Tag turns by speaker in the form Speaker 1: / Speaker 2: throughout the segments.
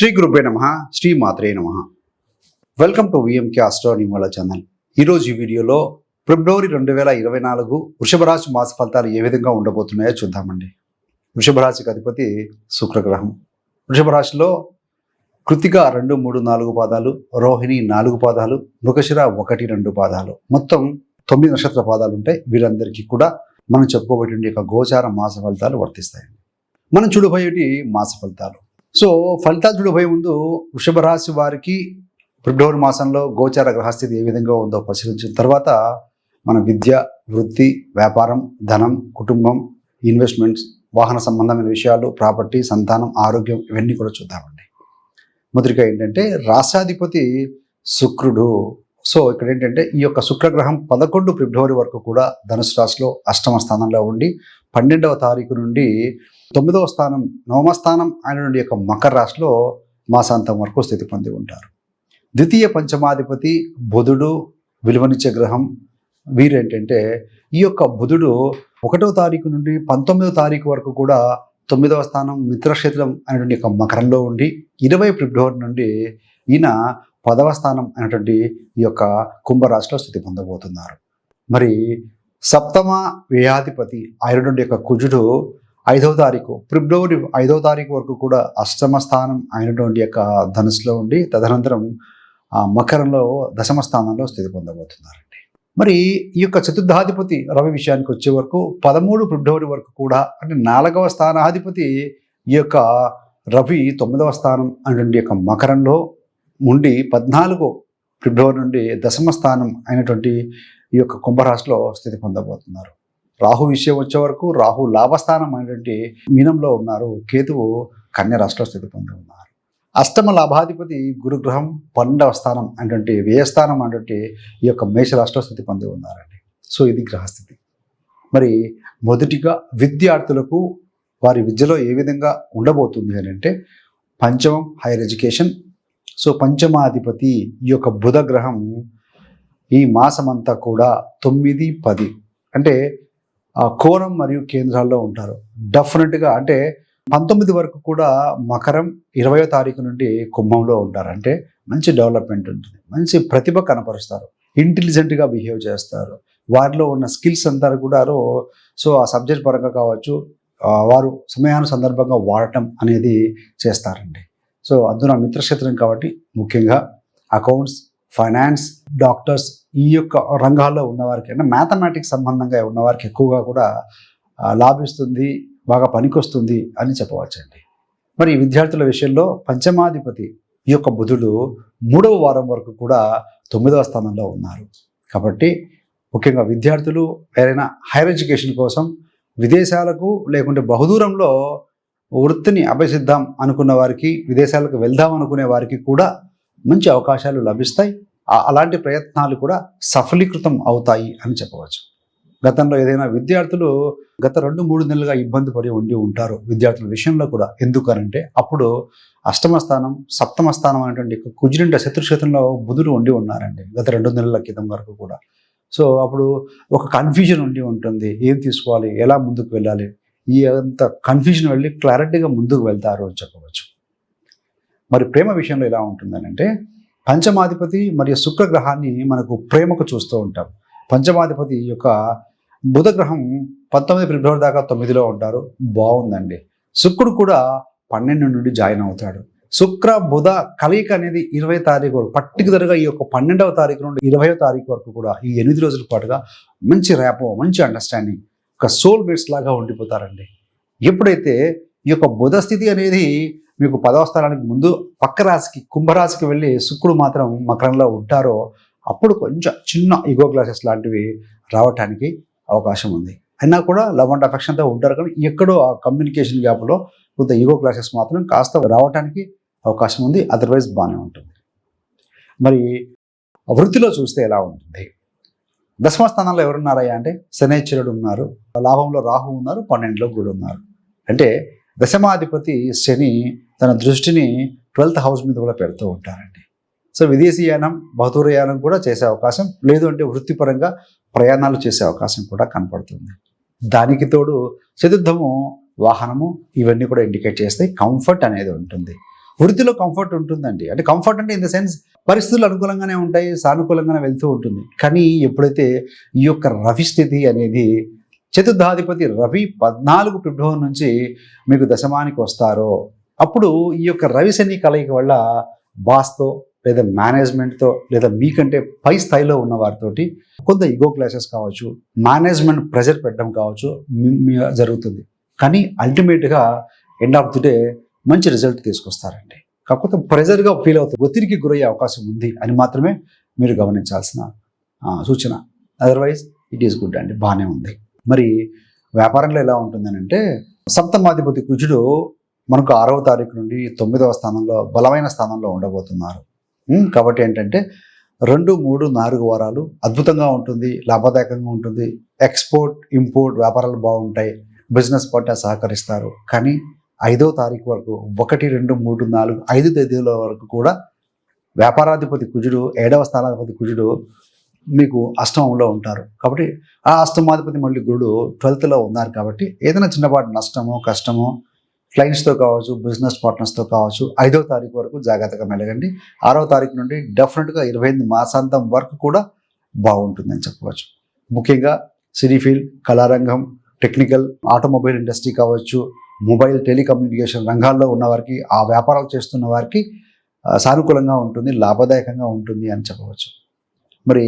Speaker 1: శ్రీ గురుపే నమ శ్రీ మాత్రే నమ. వెల్కమ్ టు విఎంకే ఆస్ట్రో నిమల ఛానల్ ఈరోజు ఈ వీడియోలో ఫిబ్రవరి రెండు వేల ఇరవై నాలుగు వృషభ రాశి మాస ఫలితాలు ఏ విధంగా ఉండబోతున్నాయో చూద్దామండి. వృషభ రాశికి అధిపతి శుక్రగ్రహం. వృషభ రాశిలో కృతిక రెండు మూడు నాలుగు పాదాలు రోహిణి నాలుగు పాదాలు మృగశిర ఒకటి రెండు పాదాలు. మొత్తం తొమ్మిది నక్షత్ర పాదాలు ఉంటాయి. వీరందరికీ కూడా మనం చెప్పుకోబోయే యొక్క గోచార మాస ఫలితాలు వర్తిస్తాయండి. మనం చూడబోయేటి మాస ఫలితాలు. సో ఫలితాలు చూడబోయే ముందు వృషభ రాశి వారికి ఫిబ్రవరి మాసంలో గోచార గ్రహస్థితి ఏ విధంగా ఉందో పరిశీలించిన తర్వాత మన విద్య వృత్తి వ్యాపారం ధనం కుటుంబం ఇన్వెస్ట్మెంట్స్ వాహన సంబంధమైన విషయాలు ప్రాపర్టీ సంతానం ఆరోగ్యం ఇవన్నీ కూడా చూద్దామండి. మొదటిగా ఏంటంటే రాష్ట్రాధిపతి శుక్రుడు. సో ఇక్కడ ఏంటంటే ఈ యొక్క శుక్రగ్రహం పదకొండు ఫిబ్రవరి వరకు కూడా ధనుసు రాశిలో అష్టమ స్థానంలో ఉండి పన్నెండవ తారీఖు నుండి తొమ్మిదవ స్థానం నవమ స్థానం ఆయన నుండి యొక్క మకర రాశిలో మాసాంతం వరకు స్థితి పొంది ఉంటారు. ద్వితీయ పంచమాధిపతి బుధుడు విలువనిచ్చే గ్రహం వీరేంటంటే ఈ యొక్క బుధుడు ఒకటో తారీఖు నుండి పంతొమ్మిదో తారీఖు వరకు కూడా తొమ్మిదవ స్థానం మిత్రక్షేత్రం అనేటువంటి యొక్క మకరంలో ఉండి ఇరవై ఫిబ్రవరి నుండి ఈయన పదవ స్థానం అనేటువంటి ఈ యొక్క కుంభరాశిలో స్థితి పొందబోతున్నారు. మరి సప్తమ వ్యయాధిపతి అయినటువంటి యొక్క కుజుడు ఐదవ తారీఖు ఫిబ్రవరి ఐదవ తారీఖు వరకు కూడా అష్టమ స్థానం అయినటువంటి యొక్క ధనుసులో ఉండి తదనంతరం ఆ మకరంలో దశమ స్థానంలో స్థితి పొందబోతున్నారండి. మరి ఈ యొక్క చతుర్థాధిపతి రవి విషయానికి వచ్చే వరకు పదమూడు ఫిబ్రవరి వరకు కూడా అంటే నాలుగవ స్థానాధిపతి ఈ యొక్క రవి తొమ్మిదవ స్థానం అనేటువంటి యొక్క మకరంలో ఉండి పద్నాలుగు ఫిబ్రవరి నుండి దశమ స్థానం అయినటువంటి ఈ యొక్క కుంభరాశిలో స్థితి పొందబోతున్నారు. రాహు విషయం వచ్చే వరకు రాహు లాభస్థానం అనేటువంటి మీనంలో ఉన్నారు. కేతువు కన్య రాశిలో స్థితి పొంది ఉన్నారు. అష్టమ లాభాధిపతి గురుగ్రహం పన్నెండవ స్థానం అనేటువంటి వ్యయస్థానం అనేటువంటి ఈ యొక్క మేషరాశిలో స్థితి పొంది ఉన్నారండి. సో ఇది గ్రహస్థితి మరి మొదటిగా విద్యార్థులకు వారి విద్యలో ఏ విధంగా ఉండబోతుంది అని అంటే పంచమం హైయర్ ఎడ్యుకేషన్. సో పంచమాధిపతి ఈ యొక్క బుధ గ్రహం ఈ మాసమంతా కూడా తొమ్మిది పది అంటే కోణం మరియు కేంద్రాల్లో ఉంటారు. డెఫినెట్గా అంటే పంతొమ్మిది వరకు కూడా మకరం ఇరవయో తారీఖు నుండి కుంభంలో ఉంటారు. అంటే మంచి డెవలప్మెంట్ ఉంటుంది. మంచి ప్రతిభ కనపరుస్తారు. ఇంటెలిజెంట్గా బిహేవ్ చేస్తారు. వారిలో ఉన్న స్కిల్స్ అంతా కూడా సో ఆ సబ్జెక్ట్ పరంగా కావచ్చు వారు సమయాను సందర్భంగా వాడటం అనేది చేస్తారండి. సో అందున మిత్రక్షేత్రం కాబట్టి ముఖ్యంగా అకౌంట్స్ ఫైనాన్స్ డాక్టర్స్ ఈ యొక్క రంగాల్లో ఉన్నవారికి మ్యాథమెటిక్స్ సంబంధంగా ఉన్నవారికి ఎక్కువగా కూడా లాభిస్తుంది బాగా పనికొస్తుంది అని చెప్పవచ్చండి. మరి విద్యార్థుల విషయంలో పంచమాధిపతి ఈ యొక్క బుధుడు మూడవ వారం వరకు కూడా తొమ్మిదవ స్థానంలో ఉన్నారు. కాబట్టి ముఖ్యంగా విద్యార్థులు ఏదైనా హైయర్ ఎడ్యుకేషన్ కోసం విదేశాలకు లేకుంటే బహుదూరంలో వృత్తిని అభ్యసిద్దాం అనుకున్న వారికి విదేశాలకు వెళ్దాం అనుకునే వారికి కూడా మంచి అవకాశాలు లభిస్తాయి. అలాంటి ప్రయత్నాలు కూడా సఫలీకృతం అవుతాయి అని చెప్పవచ్చు. గతంలో ఏదైనా విద్యార్థులు గత రెండు మూడు నెలలుగా ఇబ్బంది పడి ఉండి ఉంటారు విద్యార్థుల విషయంలో కూడా. ఎందుకనంటే అప్పుడు అష్టమ స్థానం సప్తమ స్థానం అనేటువంటి కుజిరింట శత్రుక్షేత్రంలో బుధుడు ఉండి ఉన్నారండి గత రెండు నెలల క్రితం వరకు కూడా. సో అప్పుడు ఒక కన్ఫ్యూజన్ ఉండి ఉంటుంది. ఏం తీసుకోవాలి? ఎలా ముందుకు వెళ్ళాలి? ఈ అంత కన్ఫ్యూజన్ వెళ్ళి క్లారిటీగా ముందుకు వెళ్తారు అని చెప్పవచ్చు. మరి ప్రేమ విషయంలో ఎలా ఉంటుందని అంటే పంచమాధిపతి మరియు శుక్రగ్రహాన్ని మనకు ప్రేమకు చూస్తూ ఉంటాం. పంచమాధిపతి యొక్క బుధ గ్రహం పంతొమ్మిది ఫిబ్రవరి దాకా తొమ్మిదిలో ఉంటారు. బాగుందండి. శుక్రుడు కూడా పన్నెండు నుండి జాయిన్ అవుతాడు. శుక్ర బుధ కలయిక అనేది ఇరవై తారీఖు వరకు పర్టికులర్గా ఈ యొక్క పన్నెండవ తారీఖు నుండి ఇరవయో తారీఖు వరకు కూడా ఈ ఎనిమిది రోజుల పాటుగా మంచి ర్యాపో మంచి అండర్స్టాండింగ్ ఒక సోల్ మేట్స్ లాగా ఉండిపోతారండి. ఎప్పుడైతే ఈ యొక్క బుధ స్థితి అనేది మీకు పదవ స్థానానికి ముందు పక్క రాశికి కుంభరాశికి వెళ్ళి శుక్రుడు మాత్రం మకరంలో ఉంటారో అప్పుడు కొంచెం చిన్న ఈగో క్లాసెస్ లాంటివి రావటానికి అవకాశం ఉంది. అయినా కూడా లవ్ అండ్ అఫెక్షన్తో ఉంటారు కానీ ఎక్కడో ఆ కమ్యూనికేషన్ గ్యాప్లో కొంత ఈగో క్లాసెస్ మాత్రం కాస్త రావటానికి అవకాశం ఉంది. అదర్వైజ్ బాగానే ఉంటుంది. మరి వృత్తిలో చూస్తే ఎలా ఉంటుంది? దశమ స్థానంలో ఎవరున్నారయ్యా అంటే శనేశ్వరుడు ఉన్నారు. లాభంలో రాహు ఉన్నారు పన్నెండులో గుడు ఉన్నారు. అంటే దశమాధిపతి శని తన దృష్టిని ట్వెల్త్ హౌస్ మీద కూడా పెడుతూ ఉంటారండి. సో విదేశీయానం బహుదూరయానం కూడా చేసే అవకాశం లేదు అంటే వృత్తిపరంగా ప్రయాణాలు చేసే అవకాశం కూడా కనపడుతుంది. దానికి తోడు చతుర్థము వాహనము ఇవన్నీ కూడా ఇండికేట్ చేస్తాయి కంఫర్ట్ అనేది ఉంటుంది. వృత్తిలో కంఫర్ట్ ఉంటుందండి. అంటే కంఫర్ట్ అంటే ఇన్ ద సెన్స్ పరిస్థితులు అనుకూలంగానే ఉంటాయి సానుకూలంగానే వెళ్తూ ఉంటుంది. కానీ ఎప్పుడైతే ఈ యొక్క రవి స్థితి అనేది చతుర్థాధిపతి రవి పద్నాలుగు ఫిబ్రవరి నుంచి మీకు దశమానికి వస్తారో అప్పుడు ఈ యొక్క రవి శని కలయిక వల్ల బాస్తో లేదా మేనేజ్మెంట్తో లేదా మీకంటే పై స్థాయిలో ఉన్న వారితోటి కొంత ఈగో క్లాసెస్ కావచ్చు మేనేజ్మెంట్ ప్రెజర్ పెట్టడం కావచ్చు మీ- జరుగుతుంది. కానీ అల్టిమేట్గా ఎండ్ ఆఫ్ ది డే మంచి రిజల్ట్ తీసుకొస్తారండి. కాకపోతే ప్రెజర్గా ఫీల్ అవుతుంది. ఒత్తిడికి గురయ్యే అవకాశం ఉంది అని మాత్రమే మీరు గమనించాల్సిన సూచన. అదర్వైజ్ ఇట్ ఈస్ గుడ్ అండి. బాగానే ఉంది. మరి వ్యాపారంలో ఎలా ఉంటుందని అంటే సప్తమాధిపతి కుజుడు మనకు ఆరవ తారీఖు నుండి తొమ్మిదవ స్థానంలో బలమైన స్థానంలో ఉండబోతున్నారు. కాబట్టి ఏంటంటే రెండు మూడు నాలుగు వారాలు అద్భుతంగా ఉంటుంది లాభదాయకంగా ఉంటుంది. ఎక్స్పోర్ట్ ఇంపోర్ట్ వ్యాపారాలు బాగుంటాయి బిజినెస్ పార్ట్నర్ సహకరిస్తారు. కానీ ఐదో తారీఖు వరకు ఒకటి రెండు మూడు నాలుగు ఐదు తేదీల వరకు కూడా వ్యాపారాధిపతి కుజుడు ఏడవ స్థానాధిపతి కుజుడు మీకు అష్టమంలో ఉంటారు. కాబట్టి ఆ అష్టమాధిపతి మళ్ళీ గురుడు ట్వెల్త్లో ఉన్నారు కాబట్టి ఏదైనా చిన్నపాటి నష్టమో కష్టమో క్లయింట్స్తో కావచ్చు బిజినెస్ పార్ట్నర్స్తో కావచ్చు ఐదో తారీఖు వరకు జాగ్రత్తగా మెలగండి. ఆరో తారీఖు నుండి డెఫినెట్గా ఇరవై ఎనిమిది మాసాంతం వరకు కూడా బాగుంటుందని చెప్పవచ్చు. ముఖ్యంగా సినీ ఫీల్డ్ కళారంగం టెక్నికల్ ఆటోమొబైల్ ఇండస్ట్రీ కావచ్చు మొబైల్ టెలికమ్యూనికేషన్ రంగాల్లో ఉన్న వారికి ఆ వ్యాపారాలు చేస్తున్న వారికి సానుకూలంగా ఉంటుంది లాభదాయకంగా ఉంటుంది అని చెప్పవచ్చు. మరి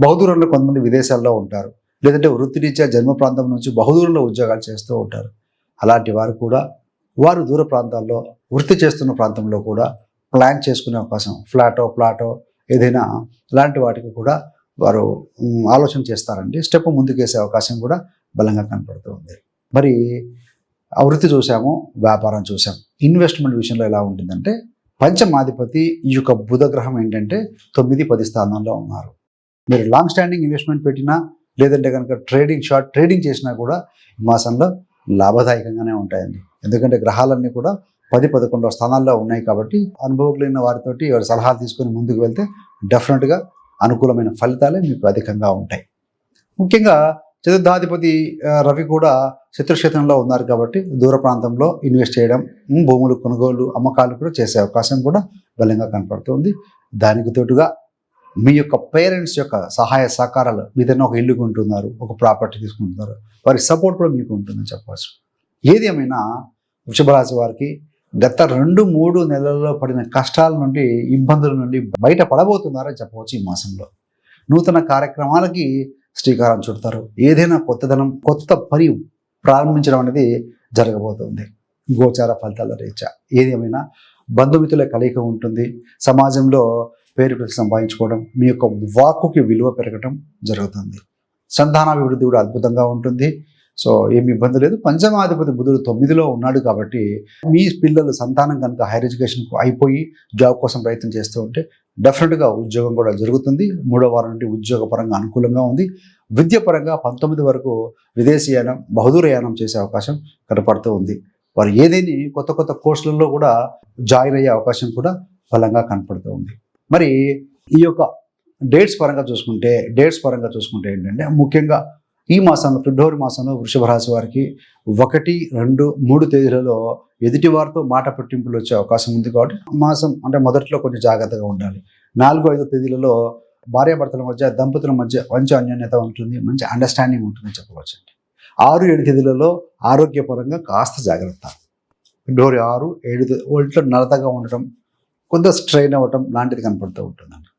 Speaker 1: బహుదూరంలో కొంతమంది విదేశాల్లో ఉంటారు. లేదంటే వృత్తిరీత్యా జన్మ ప్రాంతం నుంచి బహుదూరంలో ఉద్యోగాలు చేస్తూ ఉంటారు. అలాంటి వారు కూడా వారు దూర ప్రాంతాల్లో వృత్తి చేస్తున్న ప్రాంతంలో కూడా ప్లాన్ చేసుకునే అవకాశం ఫ్లాటో ప్లాటో ఏదైనా ఇలాంటి వాటికి కూడా వారు ఆలోచన చేస్తారండి. స్టెప్ ముందుకేసే అవకాశం కూడా బలంగా కనపడుతూ ఉంది. మరి ఆ వృత్తి చూసాము వ్యాపారం చూసాం. ఇన్వెస్ట్మెంట్ విషయంలో ఎలా ఉంటుందంటే పంచమాధిపతి ఈ యొక్క బుధగ్రహం ఏంటంటే తొమ్మిది పది స్థానాల్లో ఉన్నారు. మీరు లాంగ్ స్టాండింగ్ ఇన్వెస్ట్మెంట్ పెట్టినా లేదంటే కనుక ట్రేడింగ్ షార్ట్ ట్రేడింగ్ చేసినా కూడా ఈ మాసంలో లాభదాయకంగానే ఉంటాయండి. ఎందుకంటే గ్రహాలన్నీ కూడా పది పదకొండవ స్థానాల్లో ఉన్నాయి కాబట్టి అనుభవకులైన వారితోటి వారి సలహాలు తీసుకొని ముందుకు వెళ్తే డెఫినెట్గా అనుకూలమైన ఫలితాలే మీకు అధికంగా ఉంటాయి. ముఖ్యంగా చతుర్థాధిపతి రవి కూడా శత్రుక్షేత్రంలో ఉన్నారు కాబట్టి దూర ప్రాంతంలో ఇన్వెస్ట్ చేయడం భూములు కొనుగోలు అమ్మకాలు కూడా చేసే అవకాశం కూడా బలంగా కనపడుతుంది. దానికి తోటుగా మీ యొక్క పేరెంట్స్ యొక్క సహాయ సహకారాలు ఏదైనా ఒక ఇల్లు కొంటున్నారు ఒక ప్రాపర్టీ తీసుకుంటున్నారు వారి సపోర్ట్ కూడా మీకు ఉంటుందని చెప్పవచ్చు. ఏది ఏమైనా వృషభరాశి వారికి గత రెండు మూడు నెలల్లో పడిన కష్టాల నుండి ఇబ్బందుల నుండి బయట పడబోతున్నారని చెప్పవచ్చు ఈ మాసంలో. నూతన కార్యక్రమాలకి శ్రీకారం చుడతారు. ఏదైనా కొత్తదనం కొత్త పని ప్రారంభించడం అనేది జరగబోతుంది. గోచార ఫలితాల రీత్యా. ఏది ఏమైనా బంధుమిత్రుల కలయిక ఉంటుంది. సమాజంలో పేరు సంపాదించుకోవడం మీ యొక్క వాక్కుకి విలువ పెరగడం జరుగుతుంది. సంతానాభివృద్ధి కూడా అద్భుతంగా ఉంటుంది. సో ఏమి ఇబ్బంది లేదు. పంచమాధిపతి బుధుడు తొమ్మిదిలో ఉన్నాడు కాబట్టి మీ పిల్లలు సంతానం కనుక హైయర్ ఎడ్యుకేషన్కు అయిపోయి జాబ్ కోసం ప్రయత్నం చేస్తూ ఉంటే డెఫినెట్గా ఉద్యోగం కూడా జరుగుతుంది. మూడో వారం నుండి ఉద్యోగపరంగా అనుకూలంగా ఉంది. విద్యపరంగా పంతొమ్మిది వరకు విదేశీయానం బహుదూరయానం చేసే అవకాశం కనపడుతూ ఉంది. వారు ఏదేని కొత్త కొత్త కోర్సులలో కూడా జాయిన్ అయ్యే అవకాశం కూడా బలంగా కనపడుతూ ఉంది. మరి ఈ యొక్క డేట్స్ పరంగా చూసుకుంటే డేట్స్ పరంగా చూసుకుంటే ఏంటంటే ముఖ్యంగా ఈ మాసంలో ఫిబ్రవరి మాసంలో వృషభ రాశి వారికి ఒకటి రెండు మూడు తేదీలలో ఎదుటి వారితో మాట పట్టింపులు వచ్చే అవకాశం ఉంది కాబట్టి మాసం అంటే మొదట్లో కొంచెం జాగ్రత్తగా ఉండాలి. నాలుగు ఐదు తేదీలలో భార్యాభర్తల మధ్య దంపతుల మధ్య మంచి అన్యోన్యత ఉంటుంది మంచి అండర్స్టాండింగ్ ఉంటుందని చెప్పవచ్చు. అండి ఆరు ఏడు తేదీలలో ఆరోగ్యపరంగా కాస్త జాగ్రత్త. ఫిబ్రవరి ఆరు ఏడు తే- ఒంట్లో నలతగా ఉండటం కొంత స్ట్రెయిన్ అవ్వటం లాంటిది కనపడుతూ ఉంటుందండి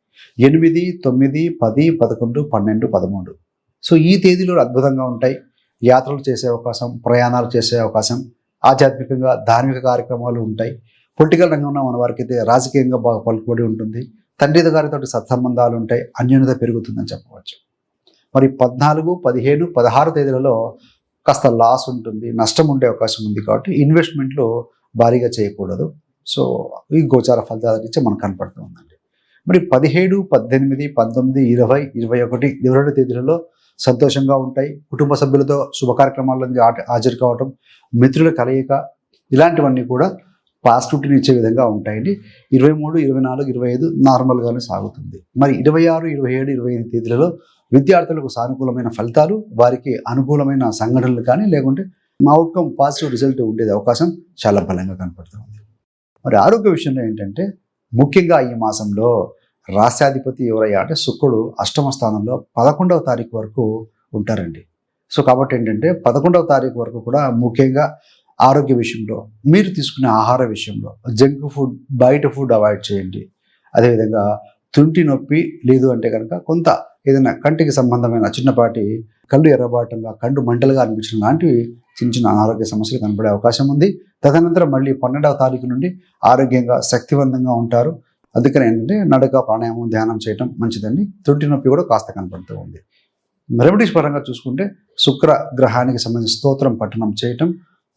Speaker 1: ఎనిమిది తొమ్మిది పది పదకొండు పన్నెండు పదమూడు. సో ఈ తేదీలు అద్భుతంగా ఉంటాయి. యాత్రలు చేసే అవకాశం ప్రయాణాలు చేసే అవకాశం ఆధ్యాత్మికంగా ధార్మిక కార్యక్రమాలు ఉంటాయి. పొలిటికల్ రంగంలో ఉన్న వారికి అయితే రాజకీయంగా బాగా పలుకుబడి ఉంటుంది. తండ్రి గారితో సత్సంబంధాలు ఉంటాయి. అన్యోన్యత పెరుగుతుందని చెప్పవచ్చు. మరి పద్నాలుగు పదిహేను పదహారు తేదీలలో కాస్త లాస్ ఉంటుంది. నష్టం ఉండే అవకాశం ఉంది కాబట్టి ఇన్వెస్ట్మెంట్లు భారీగా చేయకూడదు. సో ఈ గోచార ఫలితాల నుంచి మనకు కనపడుతూ ఉందండి. మరి పదిహేడు పద్దెనిమిది పంతొమ్మిది ఇరవై ఇరవై ఒకటి ఇరవై రెండు తేదీలలో సంతోషంగా ఉంటాయి. కుటుంబ సభ్యులతో శుభ కార్యక్రమాల్లో హాజరు కావటం మిత్రుల కలయిక ఇలాంటివన్నీ కూడా పాజిటివిటీని ఇచ్చే విధంగా ఉంటాయండి. ఇరవై మూడు ఇరవై నాలుగు ఇరవై ఐదు నార్మల్గానే సాగుతుంది. మరి ఇరవై ఆరు ఇరవై ఏడు ఇరవై ఐదు తేదీలలో విద్యార్థులకు సానుకూలమైన ఫలితాలు వారికి అనుకూలమైన సంఘటనలు కానీ లేకుంటే మా అవుట్కమ్ పాజిటివ్ రిజల్ట్ ఉండేది అవకాశం చాలా బలంగా కనపడుతుంది మరి ఆరోగ్య విషయంలో ఏంటంటే ముఖ్యంగా ఈ మాసంలో రాష్ట్రాధిపతి ఎవరయ్యా అంటే శుక్రుడు అష్టమ స్థానంలో పదకొండవ తారీఖు వరకు ఉంటారండి. సో కాబట్టి ఏంటంటే పదకొండవ తారీఖు వరకు కూడా ముఖ్యంగా ఆరోగ్య విషయంలో మీరు తీసుకునే ఆహార విషయంలో జంక్ ఫుడ్ బయట ఫుడ్ అవాయిడ్ చేయండి. అదేవిధంగా తుంటి నొప్పి లేదు అంటే కనుక కొంత ఏదైనా కంటికి సంబంధమైన చిన్నపాటి కళ్ళు ఎర్రబాటంగా కండు మంటలుగా అనిపించడం లాంటివి చిన్న చిన్న అనారోగ్య సమస్యలు కనబడే అవకాశం ఉంది. తదనంతరం మళ్ళీ పన్నెండవ తారీఖు నుండి ఆరోగ్యంగా శక్తివంతంగా ఉంటారు. అందుకని ఏంటంటే నడక ప్రాణాయామం ధ్యానం చేయటం మంచిదండి. తొట్టి నొప్పి కూడా కాస్త కనపడుతూ ఉంది. రెమెడీస్ పరంగా చూసుకుంటే శుక్ర గ్రహానికి సంబంధించిన స్తోత్రం పఠనం చేయటం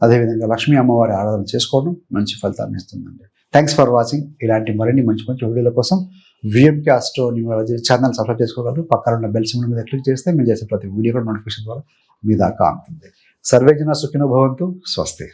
Speaker 1: అదేవిధంగా లక్ష్మీ అమ్మవారి ఆరాధన చేసుకోవడం మంచి ఫలితాన్ని ఇస్తుందండి. థ్యాంక్స్ ఫర్ వాచింగ్ ఇలాంటి మరిన్ని మంచి మంచి వీడియోల కోసం VMK astro numerology channel subscribe చేసుకోగలరు. పక్కన ఉన్న బెల్ సింబల్ మీద క్లిక్ చేస్తే మేము చేసే ప్రతి వీడియో కూడా నోటిఫికేషన్ ద్వారా మీ దాకా అందుతుంది సర్వేజన సుఖినో భవంతు. స్వస్తి.